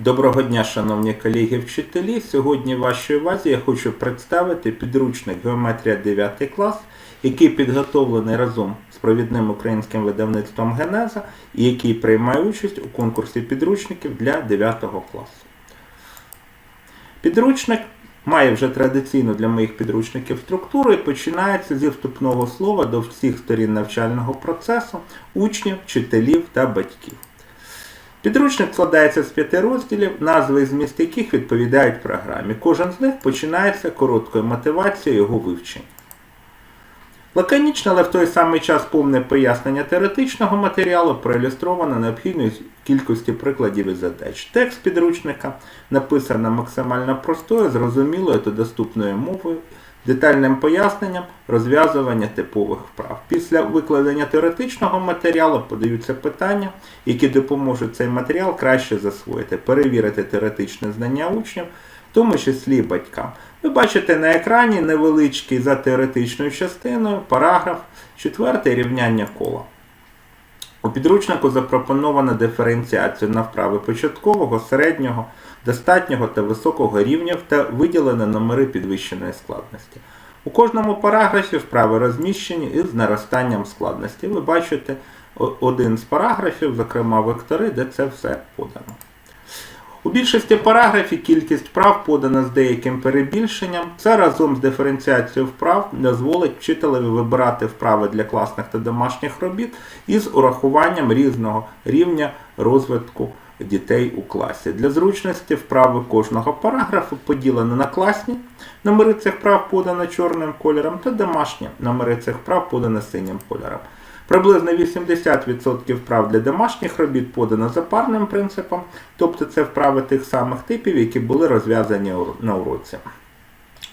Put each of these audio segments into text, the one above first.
Доброго дня, шановні колеги-вчителі. Сьогодні в вашій увазі я хочу представити підручник Геометрія 9 клас, який підготовлений разом з провідним українським видавництвом Генеза і який приймає участь у конкурсі підручників для 9 класу. Підручник має вже традиційну для моїх підручників структуру і починається зі вступного слова до всіх сторін навчального процесу, учнів, вчителів та батьків. Підручник складається з п'яти розділів, назви і зміст яких відповідають програмі. Кожен з них починається короткою мотивацією його вивчення. Лаконічне, але в той самий час повне пояснення теоретичного матеріалу проілюстровано необхідною кількістю прикладів і задач. Текст підручника написано максимально простою, зрозумілою та доступною мовою, детальним поясненням розв'язування типових вправ. Після викладення теоретичного матеріалу подаються питання, які допоможуть цей матеріал краще засвоїти, перевірити теоретичне знання учнів, в тому числі батькам. Ви бачите на екрані невеличкий за теоретичною частиною параграф 4 рівняння кола. У підручнику запропоновано диференціацію на вправи початкового, середнього, достатнього та високого рівнів та виділено номери підвищеної складності. У кожному параграфі вправи розміщені із наростанням складності. Ви бачите один з параграфів, зокрема вектори, де це все подано. У більшості параграфів кількість вправ подана з деяким перебільшенням. Це разом з диференціацією вправ дозволить вчителеві вибирати вправи для класних та домашніх робіт із урахуванням різного рівня розвитку дітей у класі. Для зручності вправи кожного параграфу поділені на класні. Номери цих вправ подано чорним кольором та домашні номери цих вправ подано синім кольором. Приблизно 80% вправ для домашніх робіт подано за парним принципом, тобто це вправи тих самих типів, які були розв'язані на уроці.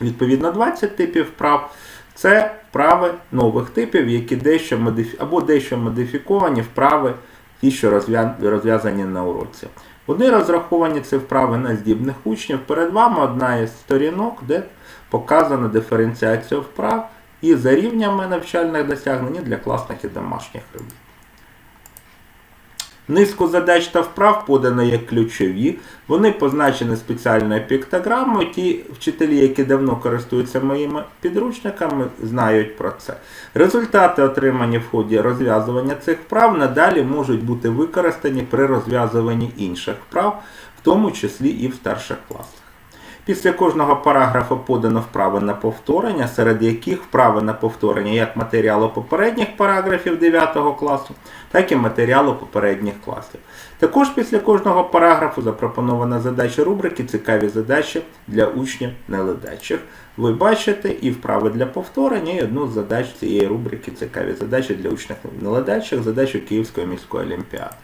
Відповідно, 20 типів вправ це вправи нових типів, які дещо модифі... або дещо модифіковані вправи, ті, що розв'язані на уроці. Вони розраховані ці вправи на здібних учнів. Перед вами одна із сторінок, де показана диференціація вправ і за рівнями навчальних досягнень для класних і домашніх робіт. Низку задач та вправ подано як ключові. Вони позначені спеціальною піктограмою. Ті вчителі, які давно користуються моїми підручниками, знають про це. Результати, отримані в ході розв'язування цих вправ, надалі можуть бути використані при розв'язуванні інших вправ, в тому числі і в старших класах. Після кожного параграфу подано вправи на повторення, серед яких вправи на повторення як матеріалу попередніх параграфів 9 класу, так і матеріалу попередніх класів. Також після кожного параграфу запропонована задача рубрики Цікаві задачі для учнів неледачих. Ви бачите і вправи для повторення, і одну з задач цієї рубрики Цікаві задачі для учнів неледачих, задачу Київської міської олімпіади.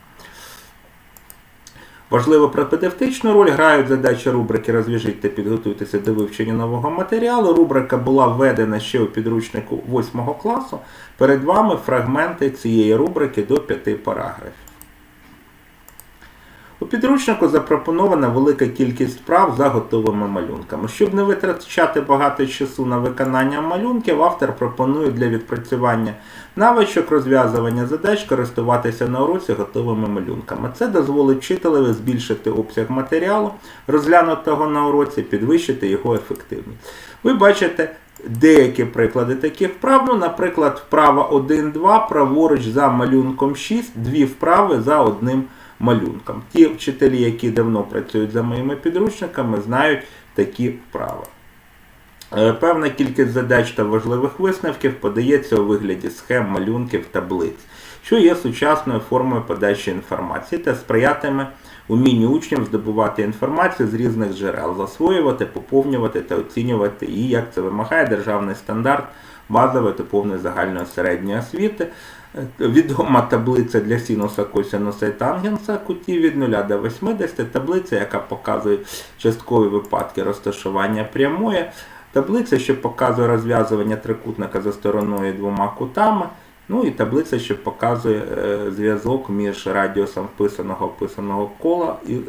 Важливо пропедевтичну роль грають задачі рубрики Розв'яжіть та підготуйтеся до вивчення нового матеріалу. Рубрика була введена ще у підручнику 8 класу. Перед вами фрагменти цієї рубрики до 5 параграфів. У підручнику запропонована велика кількість вправ за готовими малюнками. Щоб не витрачати багато часу на виконання малюнків, автор пропонує для відпрацювання навичок розв'язування задач користуватися на уроці готовими малюнками. Це дозволить вчителеві збільшити обсяг матеріалу, розглянутого на уроці, підвищити його ефективність. Ви бачите деякі приклади таких вправ. Ну, наприклад, вправа 1-2, праворуч за малюнком 6, дві вправи за одним малюнком. Ті вчителі, які давно працюють за моїми підручниками, знають такі вправи. Е, Певна кількість задач та важливих висновків подається у вигляді схем, малюнків, таблиць, що є сучасною формою подачі інформації та сприятиме умінню учнів здобувати інформацію з різних джерел, засвоювати, поповнювати та оцінювати її, як це вимагає державний стандарт базової та повної загальної середньої освіти. Відома таблиця для синуса, косинуса і тангенса кутів від 0 до 80, таблиця, яка показує часткові випадки розташування прямої, таблиця, що показує розв'язування трикутника за стороною двома кутами, ну і таблиця, що показує е, зв'язок між радіусом вписаного описаного кола і е,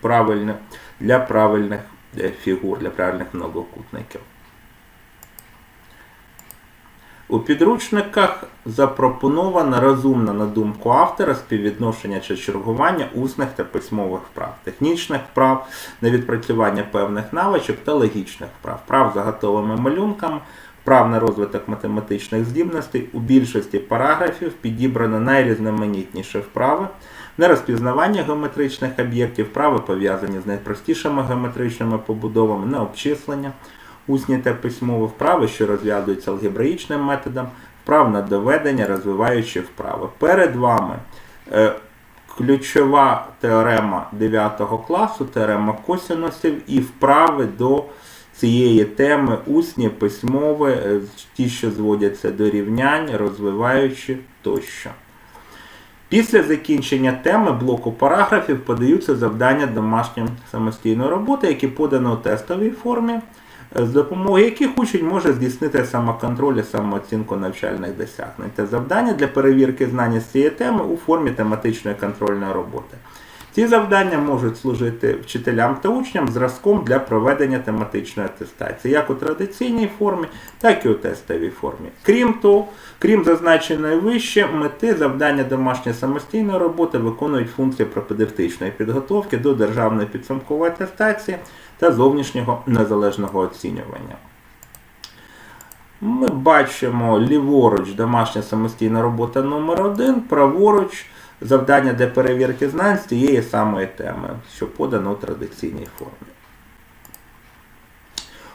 правильне, для правильних е, фігур, для правильних многокутників. У підручниках запропоновано розумне, на думку автора, співвідношення чи чергування усних та письмових вправ, технічних вправ на відпрацювання певних навичок та логічних вправ, вправ за готовими малюнками, вправ на розвиток математичних здібностей. У більшості параграфів підібрано найрізноманітніші вправи на розпізнавання геометричних об'єктів, вправи пов'язані з найпростішими геометричними побудовами, на обчислення усні та вправи, що розв'язуються алгебраїчним методом, вправ на доведення, розвиваючи вправи. Перед вами е, ключова теорема 9 класу, теорема косинусів і вправи до цієї теми усні, письмові, е, ті, що зводяться до рівнянь, розвиваючи тощо. Після закінчення теми блоку параграфів подаються завдання домашньої самостійної роботи, які подано у тестовій формі, з допомогою яких учень може здійснити самоконтроль і самооцінку навчальних досягнень та завдання для перевірки знання з цієї теми у формі тематичної контрольної роботи. Ці завдання можуть служити вчителям та учням зразком для проведення тематичної атестації, як у традиційній формі, так і у тестовій формі. Крім того, крім зазначеної вище, мети завдання домашньої самостійної роботи виконують функції пропедевтичної підготовки до державної підсумкової атестації та зовнішнього незалежного оцінювання. Ми бачимо ліворуч домашня самостійна робота номер 1 праворуч завдання для перевірки знань з тієї самої теми, що подано у традиційній формі.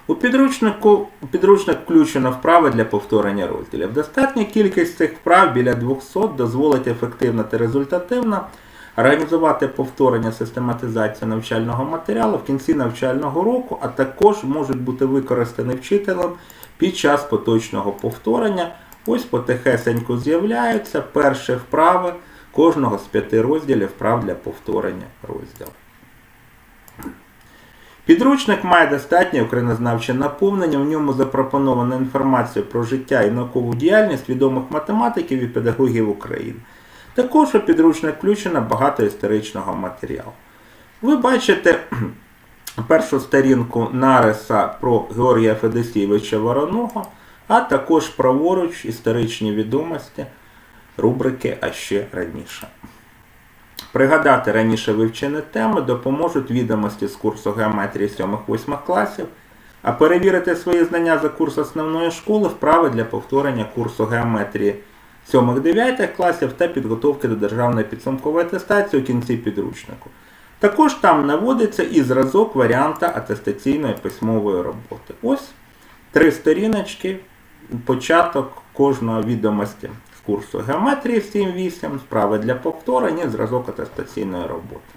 У підручнику підручник включено вправи для повторення розділів. Достатня кількість цих вправ біля 200 дозволить ефективно та результативно організувати повторення систематизації навчального матеріалу в кінці навчального року, а також можуть бути використані вчителем під час поточного повторення. Ось потихесеньку з'являються перші вправи кожного з п'яти розділів вправ для повторення розділу. Підручник має достатнє українознавче наповнення, в ньому запропонована інформація про життя і наукову діяльність відомих математиків і педагогів України. Також у підручник включено багато історичного матеріалу. Ви бачите першу сторінку нариса про Георгія Федосійовича Вороного, а також праворуч історичні відомості рубрики А ще раніше. Пригадати раніше вивчені теми допоможуть відомості з курсу геометрії 7-8 класів, а перевірити свої знання за курс основної школи вправи для повторення курсу геометрії 7-9 класів та підготовки до державної підсумкової атестації у кінці підручнику. Також там наводиться і зразок варіанта атестаційної письмової роботи. Ось три сторіночки, початок кожного відомості з курсу геометрії 7-8, справи для повторення, зразок атестаційної роботи.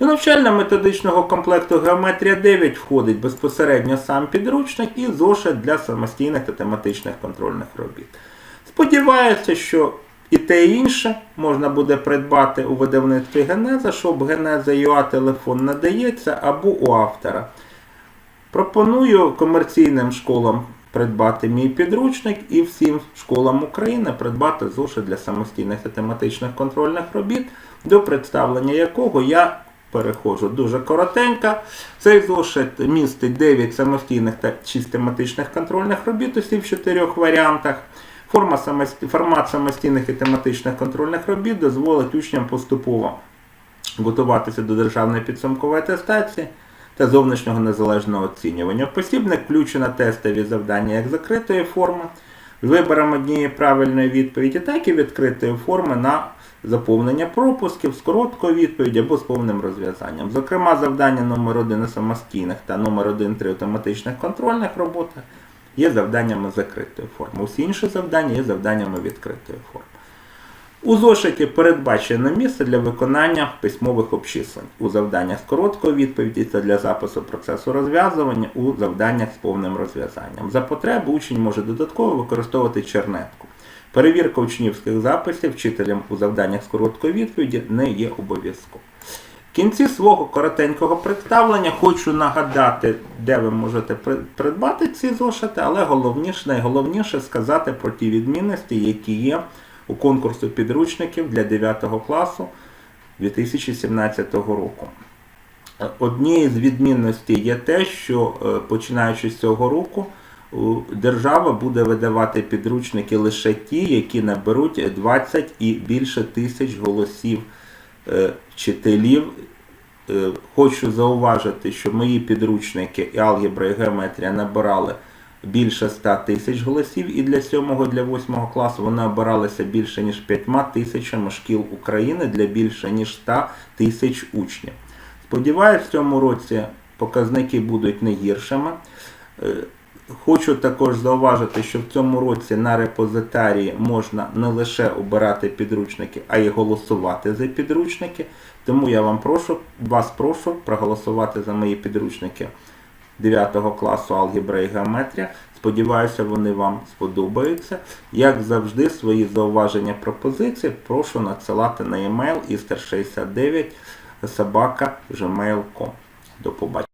До навчально-методичного комплекту Геометрія 9 входить безпосередньо сам підручник і зошит для самостійних та тематичних контрольних робіт. Сподіваюся, що і те і інше можна буде придбати у видавництві Генеза, щоб Генеза UA телефон надається або у автора. Пропоную комерційним школам придбати мій підручник і всім школам України придбати зошит для самостійних та тематичних контрольних робіт, до представлення якого я переходжу дуже коротенько. Цей зошит містить 9 самостійних та 6 тематичних контрольних робіт усі в чотирьох варіантах. Форма самості... Формат самостійних і тематичних контрольних робіт дозволить учням поступово готуватися до державної підсумкової атестації та зовнішнього незалежного оцінювання. В посібник включено тестові завдання як закритої форми з вибором однієї правильної відповіді, так і відкритої форми на заповнення пропусків з короткою відповіді або з повним розв'язанням. Зокрема, завдання номер 1 самостійних та номер 1-3 автоматичних контрольних роботах є завданнями закритої форми. Усі інші завдання є завданнями відкритої форми. У зошиті передбачено місце для виконання письмових обчислень у завданнях з короткою відповіді та для запису процесу розв'язування у завданнях з повним розв'язанням. За потреби учень може додатково використовувати чернетку. Перевірка учнівських записів вчителям у завданнях з короткої відповіді не є обов'язково. В кінці свого коротенького представлення хочу нагадати, де ви можете придбати ці зошити, але головніше, найголовніше сказати про ті відмінності, які є у конкурсу підручників для 9 класу 2017 року. Однією з відмінностей є те, що починаючи з цього року держава буде видавати підручники лише ті, які наберуть 20 і більше тисяч голосів е, вчителів. Е, Хочу зауважити, що мої підручники і алгебра і геометрія набирали більше 100 тисяч голосів, і для 7 для 8 класу вони обиралися більше ніж 5 тисячами шкіл України для більше ніж 100 тисяч учнів. Сподіваюсь, в цьому році показники будуть не гіршими. Хочу також зауважити, що в цьому році на репозитарії можна не лише обирати підручники, а й голосувати за підручники. Тому я вам прошу, вас прошу проголосувати за мої підручники 9 класу алгебра і геометрія. Сподіваюся, вони вам сподобаються. Як завжди, свої зауваження пропозиції прошу надсилати на e-mail ister69 собака gmail.com. До побачення.